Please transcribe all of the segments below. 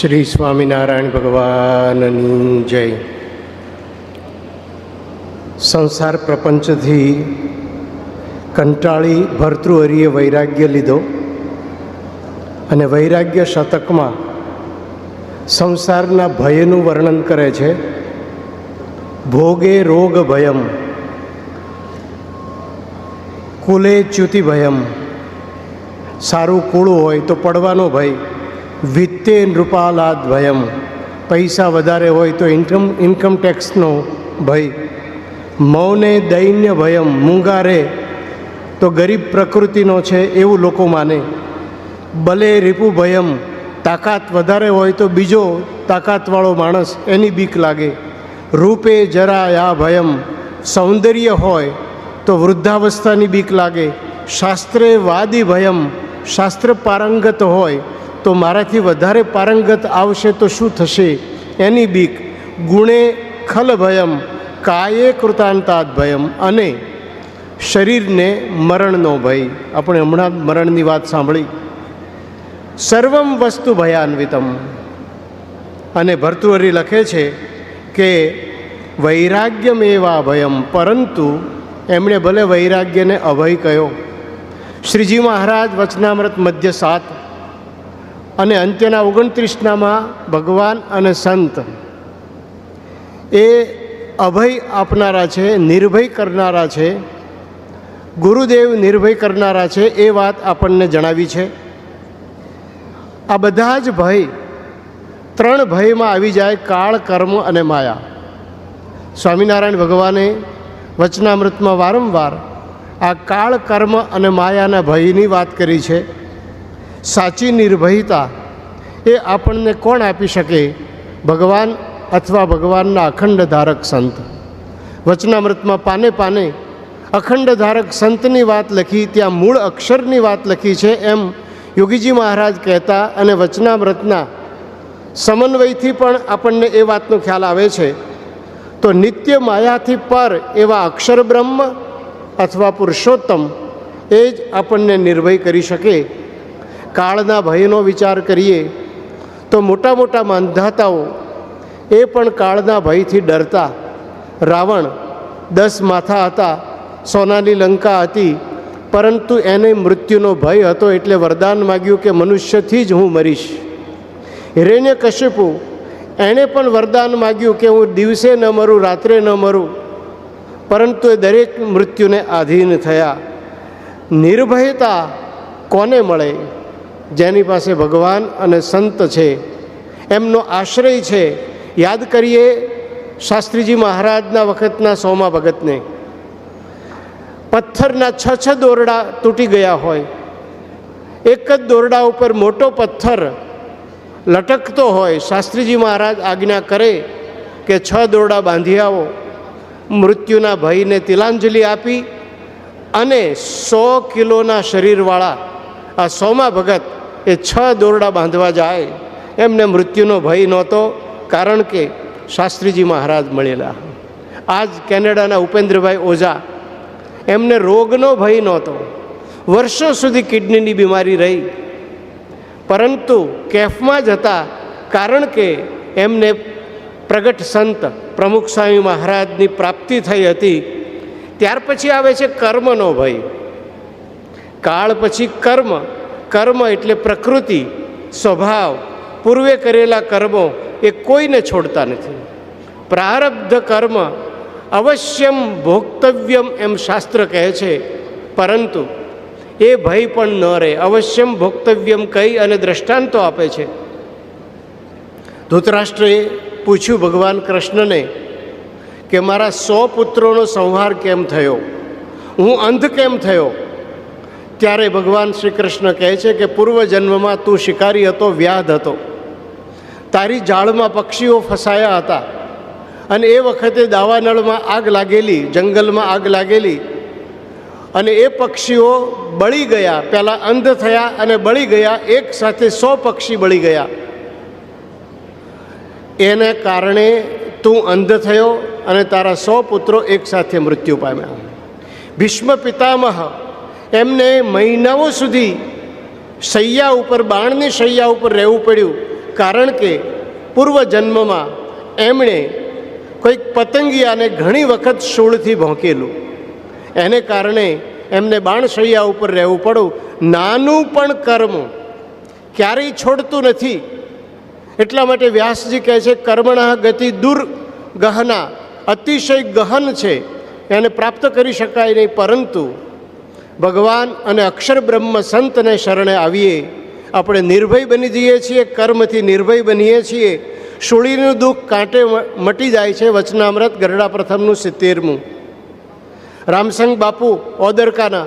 શ્રી સ્વામિનારાયણ ભગવાનની જય. સંસાર પ્રપંચથી કંટાળી ભર્તૃહરિએ વૈરાગ્ય લીધો અને વૈરાગ્ય શતકમાં સંસારના ભયનું વર્ણન કરે છે. ભોગે રોગ ભયમ, કુલે ચ્યુતિ ભયમ. સારું કુળું હોય તો પડવાનો ભય. વિત્તે નૃપાલાદ ભયમ. પૈસા વધારે હોય તો ઇન્કમ ઇન્કમ ટેક્સનો ભય. મૌને દૈન્ય ભયમ, મૂંગારે. તો ગરીબ પ્રકૃતિનો છે એવું લોકો માને. બલે રીપુ ભયમ, તાકાત વધારે હોય તો બીજો તાકાતવાળો માણસ એની બીક લાગે. રૂપે જરા યા ભયમ. સૌંદર્ય હોય તો વૃદ્ધાવસ્થાની બીક લાગે. શાસ્ત્રે વાદી ભયમ. શાસ્ત્ર પારંગત હોય તો મારાથી વધારે પારંગત આવશે તો શું થશે? એની બીક. ગુણે ખલ ભયમ, કાયે કૃતાંતાદ ભયમ, અને શરીરને મરણનો ભય. આપણે હમણાં મરણની વાત સાંભળી. સર્વમ વસ્તુ ભયાન્વિતમ. અને ભર્તુહરી લખે છે કે વૈરાગ્યમ એવા ભયમ, પરંતુ એમણે ભલે વૈરાગ્યને અભય કહ્યો શ્રીજી મહારાજ વચનામૃત મધ્ય સાત અને અંત્યના ઓગણત્રીસનામાં ભગવાન અને સંત એ અભય આપનારા છે, નિર્ભય કરનારા છે, ગુરુદેવ નિર્ભય કરનારા છે એ વાત આપણને જણાવી છે. આ બધા જ ભય ત્રણ ભયમાં આવી જાય કાળ, કર્મ અને માયા. સ્વામિનારાયણ ભગવાને વચનામૃતમાં વારંવાર આ કાળ, કર્મ અને માયાના ભયની વાત કરી છે. સાચી નિર્ભયતા એ આપણને કોણ આપી શકે? ભગવાન અથવા ભગવાનના અખંડ ધારક સંત? વચનામૃતમાં પાને પાને અખંડ ધારક સંતની વાત લખી, ત્યાં મૂળ અક્ષરની વાત લખી છે એમ યોગીજી મહારાજ કહેતા અને વચનામૃતના સમન્વયથી પણ આપણને એ વાતનો ખ્યાલ આવે છે. તો નિત્ય માયાથી પર એવા અક્ષર બ્રહ્મ અથવા પુરુષોત્તમ એ જ આપણને નિર્ભય કરી શકે. કાળના ભયનો વિચાર કરીએ તો મોટા મોટા માંધાતાઓ એ પણ કાળના ભયથી ડરતા. રાવણ દસ માથા હતા, સોનાની લંકા હતી, પરંતુ એને મૃત્યુનો ભય હતો એટલે વરદાન માગ્યું કે મનુષ્યથી જ હું મરીશ. હિરણ્ય કશ્યપુ એણે પણ વરદાન માગ્યું કે હું દિવસે ન મરું, રાત્રે ન મરું, પરંતુ એ દરેક મૃત્યુને આધીન થયા. નિર્ભયતા કોને મળે? જેની પાસે ભગવાન અને સંત છે. એમનો આશ્રય છે. યાદ કરીએ શાસ્ત્રીજી મહારાજના વખતના સોમા ભગતને. પથ્થરના છ છ દોરડા તૂટી ગયા હોય. એક જ દોરડા ઉપર મોટો પથ્થર લટકતો હોય. શાસ્ત્રીજી મહારાજ આજ્ઞા કરે કે છ દોરડા બાંધી આવો. મૃત્યુના ભયને તિલાંજલિ આપી અને સો કિલોના શરીરવાળા આ સોમા ભગત એ છ દોરડા બાંધવા જાય, એમને મૃત્યુનો ભય નહોતો, કારણ કે શાસ્ત્રીજી મહારાજ મળેલા. આજ કેનેડાના ઉપેન્દ્રભાઈ ઓઝા, એમને રોગનો ભય નહોતો. વર્ષો સુધી કિડનીની બીમારી રહી. પરંતુ કેફમાં જ હતા, કારણ કે એમને પ્રગટ સંત પ્રમુખ સ્વામી મહારાજની પ્રાપ્તિ થઈ હતી. ત્યાર પછી આવે છે કર્મનો ભય. કાળ પછી કર્મ. કર્મ એટલે પ્રકૃતિ, સ્વભાવ, પૂર્વે કરેલા કર્મો એ કોઈને છોડતા નથી. પ્રારબ્ધ કર્મ અવશ્યમ ભોક્તવ્યમ એમ શાસ્ત્ર કહે છે, પરંતુ એ ભય પણ ન રહે. અવશ્યમ ભોક્તવ્યમ કહી અને દ્રષ્ટાંતો આપે છે. ધૃતરાષ્ટ્રએ પૂછ્યું ભગવાન કૃષ્ણને કે મારા સો પુત્રોનો સંહાર કેમ થયો? હું અંધ કેમ થયો? ત્યારે ભગવાન શ્રી કૃષ્ણ કહે છે કે પૂર્વજન્મમાં તું શિકારી હતો, વ્યાધ હતો. તારી જાળમાં પક્ષીઓ ફસાયા હતા. અને એ વખતે દાવાનળમાં આગ લાગેલી, જંગલમાં આગ લાગેલી. અને એ પક્ષીઓ બળી ગયા. પહેલાં અંધ થયા અને બળી ગયા. એક સાથે સો પક્ષી બળી ગયા. એને કારણે તું અંધ થયો અને તારા સો પુત્રો એકસાથે મૃત્યુ પામ્યા. ભીષ્મ પિતામહ એમને મહિનાઓ સુધી શૈયા ઉપર, બાણની શૈયા ઉપર રહેવું પડ્યું. કારણ કે પૂર્વ જન્મમાં એમણે કોઈક પતંગિયાને ઘણી વખત શૂળથી ભોંકેલું. એને કારણે એમને બાણશૈયા ઉપર રહેવું પડ્યું. નાનું પણ કર્મ ક્યારેય છોડતું નથી. એટલા માટે વ્યાસજી કહે છે, કર્મણા ગતિ દૂર ગહના. અતિશય ગહન છે. એને પ્રાપ્ત કરી શકાય નહીં, પરંતુ ભગવાન અને અક્ષર બ્રહ્મ સંતને શરણે આવીએ. આપણે નિર્ભય બની જઈએ છીએ, કર્મથી નિર્ભય બનીએ છીએ. શૂળીનું દુઃખ કાંટે મટી જાય છે, વચનામૃત ગરડા પ્રથમનું સિત્તેરમું. રામસંગ બાપુ ઓદરકાના.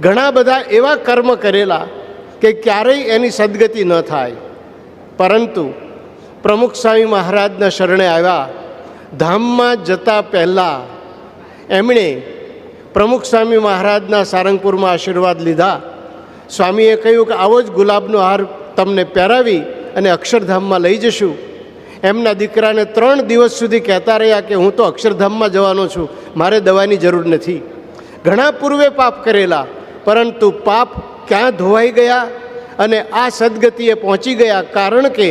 ઘણા બધા એવા કર્મ કરેલા કે ક્યારેય એની સદગતિ ન થાય. પરંતુ પ્રમુખ સ્વામી મહારાજના શરણે આવ્યા. ધામમાં જતા પહેલાં એમણે પ્રમુખ સ્વામી મહારાજના સારંગપુરમાં આશીર્વાદ લીધા. સ્વામીએ કહ્યું કે આવો જ ગુલાબનો હાર તમને પહેરાવી અને અક્ષરધામમાં લઈ જશું. એમના દીકરાને ત્રણ દિવસ સુધી કહેતા રહ્યા કે હું તો અક્ષરધામમાં જવાનો છું, મારે દવાની જરૂર નથી. ઘણા પૂર્વે પાપ કરેલા, પરંતુ પાપ ક્યાં ધોવાઈ ગયા અને આ સદગતિએ પહોંચી ગયા કારણ કે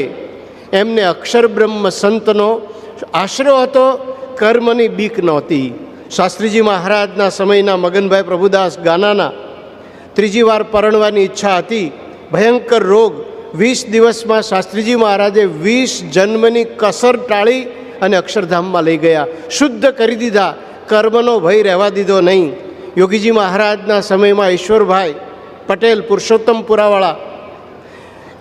એમને અક્ષર બ્રહ્મ સંતનો આશરો હતો, કર્મની બીક નહોતી. શાસ્ત્રીજી મહારાજના સમયના મગનભાઈ પ્રભુદાસ ગાનાના ત્રીજી વાર પરણવાની ઈચ્છા હતી. ભયંકર રોગ. વીસ દિવસમાં શાસ્ત્રીજી મહારાજે વીસ જન્મની કસર ટાળી અને અક્ષરધામમાં લઈ ગયા. શુદ્ધ કરી દીધા. કર્મનો ભય રહેવા દીધો નહીં. યોગીજી મહારાજના સમયમાં ઈશ્વરભાઈ પટેલ પુરુષોત્તમપુરાવાળા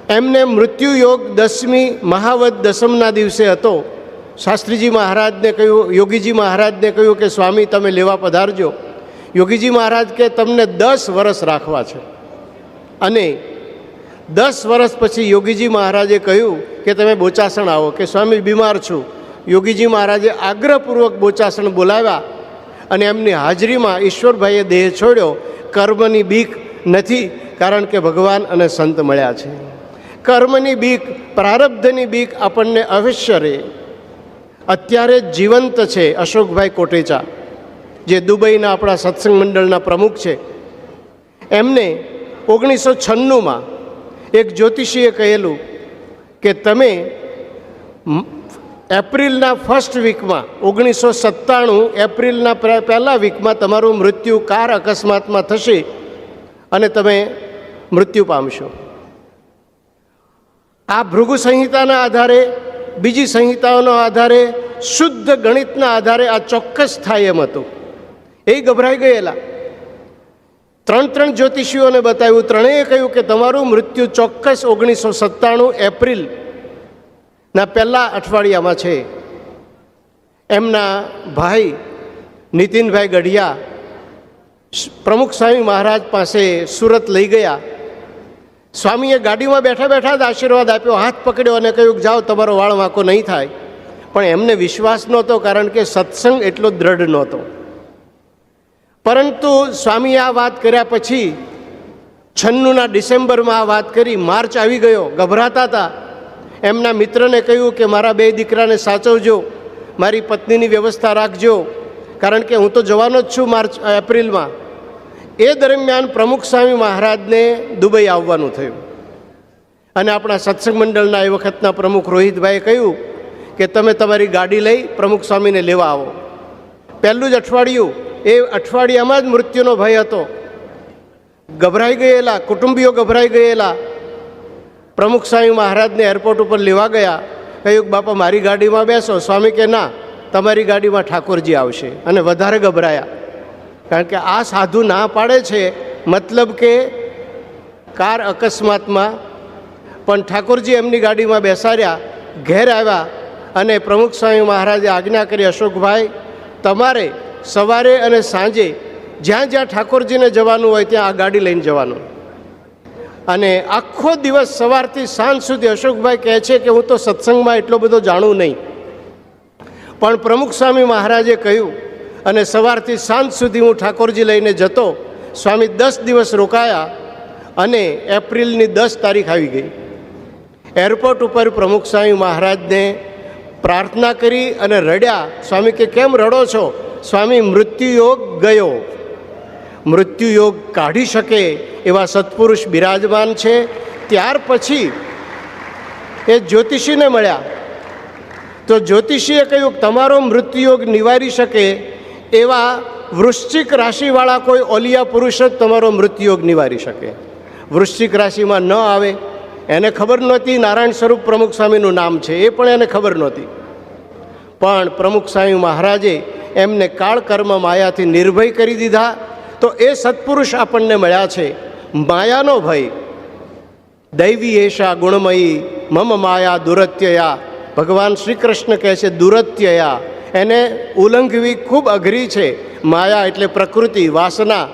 એમને મૃત્યુ યોગ દસમી મહાવત દસમના દિવસે હતો. શાસ્ત્રીજી મહારાજને કહ્યું, યોગીજી મહારાજને કહ્યું કે, સ્વામી, તમે લેવા પધારજો. યોગીજી મહારાજ કે, તમને દસ વર્ષ રાખવા છે. અને દસ વર્ષ પછી યોગીજી મહારાજે કહ્યું કે, તમે બોચાસણ આવો. કે, સ્વામી, બીમાર છું. યોગીજી મહારાજે આગ્રહપૂર્વક બોચાસણ બોલાવ્યા અને એમની હાજરીમાં ઈશ્વરભાઈએ દેહ છોડ્યો. કર્મની બીક નથી, કારણ કે ભગવાન અને સંત મળ્યા છે. કર્મની બીક, પ્રારબ્ધની બીક આપણને અવશ્ય રહે અત્યારે જીવંત છે અશોકભાઈ કોટેચા, જે દુબઈના આપણા સત્સંગ મંડળના પ્રમુખ છે. એમને ઓગણીસો છન્નુંમાં એક જ્યોતિષીએ કહેલું કે તમે એપ્રિલના ફર્સ્ટ વીકમાં, ઓગણીસો સત્તાણું એપ્રિલના પ્ર- પહેલા વીકમાં તમારું મૃત્યુ કાર અકસ્માતમાં થશે અને તમે મૃત્યુ પામશો. આ ભૃગુ સંહિતાના આધારે બીજી સંહિતાઓના આધારે, શુદ્ધ ગણિતના આધારે આ ચોક્કસ થાય એમ હતું. એ ગભરાઈ ગયેલા. ત્રણ ત્રણ જ્યોતિષીઓને બતાવ્યું, ત્રણેય કહ્યું કે તમારું મૃત્યુ ચોક્કસ ઓગણીસો સત્તાણું એપ્રિલ ના પહેલા અઠવાડિયામાં છે. એમના ભાઈ નીતિનભાઈ ગઢિયા પ્રમુખ સ્વામી મહારાજ પાસે સુરત લઈ ગયા. સ્વામીએ ગાડીમાં બેઠા બેઠા જ આશીર્વાદ આપ્યો, હાથ પકડ્યો અને કહ્યું, જાઓ, તમારો વાળ વાંકો નહીં થાય. પણ એમને વિશ્વાસ નહોતો, કારણ કે સત્સંગ એટલો દ્રઢ નહોતો. પરંતુ સ્વામીએ આ વાત કર્યા પછી, છન્નુના ડિસેમ્બરમાં આ વાત કરી, માર્ચ આવી ગયો, ગભરાતા હતા. એમના મિત્રને કહ્યું કે, મારા બે દીકરાને સાચવજો, મારી પત્નીની વ્યવસ્થા રાખજો, કારણ કે હું તો જવાનો જ છું માર્ચ, એપ્રિલમાં. એ દરમિયાન પ્રમુખ સ્વામી મહારાજને દુબઈ આવવાનું થયું. અને આપણા સત્સંગ મંડળના એ વખતના પ્રમુખ રોહિતભાઈએ કહ્યું કે તમે તમારી ગાડી લઈ પ્રમુખ સ્વામીને લેવા આવો. પહેલું જ અઠવાડિયું, એ અઠવાડિયામાં જ મૃત્યુનો ભય હતો. ગભરાઈ ગયેલા, કુટુંબીઓ ગભરાઈ ગયેલા. પ્રમુખ સ્વામી મહારાજને એરપોર્ટ ઉપર લેવા ગયા. કહ્યું બાપા, મારી ગાડીમાં બેસો. સ્વામી કે ના, તમારી ગાડીમાં ઠાકોરજી આવશે. અને વધારે ગભરાયા. કારણ કે આ સાધુ ના પાડે છે, મતલબ કે કાર અકસ્માતમાં. પણ ઠાકોરજી એમની ગાડીમાં બેસાડ્યા, ઘેર આવ્યા અને પ્રમુખ સ્વામી મહારાજે આજ્ઞા કરી, અશોકભાઈ, તમારે સવારે અને સાંજે જ્યાં જ્યાં ઠાકોરજીને જવાનું હોય ત્યાં આ ગાડી લઈને જવાનું. અને આખો દિવસ સવારથી સાંજ સુધી અશોકભાઈ કહે છે કે હું તો સત્સંગમાં એટલો બધો જાણું નહીં. પણ પ્રમુખ સ્વામી મહારાજે કહ્યું અને સવારથી સાંજ સુધી હું ઠાકોરજી લઈને જતો, સ્વામી દસ દિવસ રોકાયા અને એપ્રિલની દસ તારીખ આવી ગઈ. એરપોર્ટ ઉપર પ્રમુખ સ્વામી મહારાજને પ્રાર્થના કરી અને રડ્યા, સ્વામી કે કેમ રડો છો? સ્વામી, મૃત્યુયોગ ગયો. મૃત્યુયોગ કાઢી શકે એવા સત્પુરુષ બિરાજમાન છે. ત્યાર પછી એ જ્યોતિષીને મળ્યા. તો જ્યોતિષીએ કહ્યું, તમારો મૃત્યુયોગ નિવારી શકે એવા વૃશ્ચિક રાશિવાળા કોઈ ઓલિયા પુરુષ જ તમારો મૃત્યુયોગ નિવારી શકે. વૃશ્ચિક રાશિમાં ન આવે, એને ખબર નહોતી નારાયણ સ્વરૂપ પ્રમુખ સ્વામીનું નામ છે, એ પણ એને ખબર નહોતી. પણ પ્રમુખ સ્વામી મહારાજે એમને કાળ કર્મ માયાથી નિર્ભય કરી દીધા, તો એ સત્પુરુષ આપણને મળ્યા છે. માયાનો ભય. દૈવી એશા ગુણમયી, મમ માયા દુરત્યયા. ભગવાન શ્રી કૃષ્ણ કહે છે, દુરત્યયા. એને ઉલ્લંઘવી ખૂબ અઘરી છે, માયા એટલે પ્રકૃતિ, વાસના.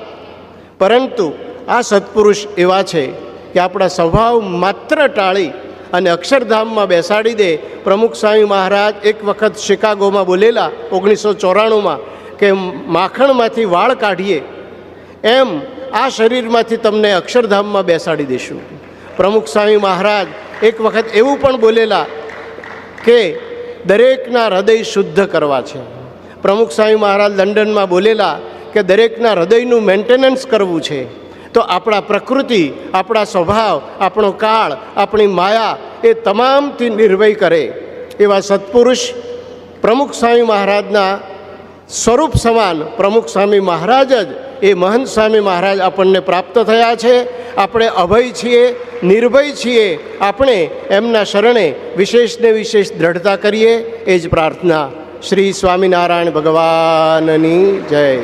પરંતુ આ સત્પુરુષ એવા છે કે આપણા સ્વભાવ માત્ર ટાળી અને અક્ષરધામમાં બેસાડી દે. પ્રમુખ સ્વામી મહારાજ એક વખત શિકાગોમાં બોલેલા ઓગણીસો ચોરાણુંમાં કે માખણમાંથી વાળ કાઢીએ. એમ આ શરીરમાંથી તમને અક્ષરધામમાં બેસાડી દઈશું પ્રમુખ સ્વામી મહારાજ એક વખત એવું પણ બોલેલા કે દરેકના હૃદય શુદ્ધ કરવા છે. પ્રમુખ સ્વામી મહારાજ લંડનમાં બોલેલા કે દરેકના હૃદયનું મેન્ટેનન્સ કરવું છે. તો આપણા પ્રકૃતિ, આપણા સ્વભાવ, આપણો કાળ, આપણી માયા એ તમામથી નિર્ભય કરે. એવા સત્પુરુષ પ્રમુખ સ્વામી મહારાજના સ્વરૂપ સમાન પ્રમુખ સ્વામી મહારાજ જ એ મહંત સ્વામી મહારાજ આપણને પ્રાપ્ત થયા છે. આપણે અભય છીએ, નિર્ભય છીએ. આપણે એમના શરણે વિશેષને વિશેષ દ્રઢતા કરીએ. એ જ પ્રાર્થના શ્રી સ્વામિનારાયણ ભગવાનની જય.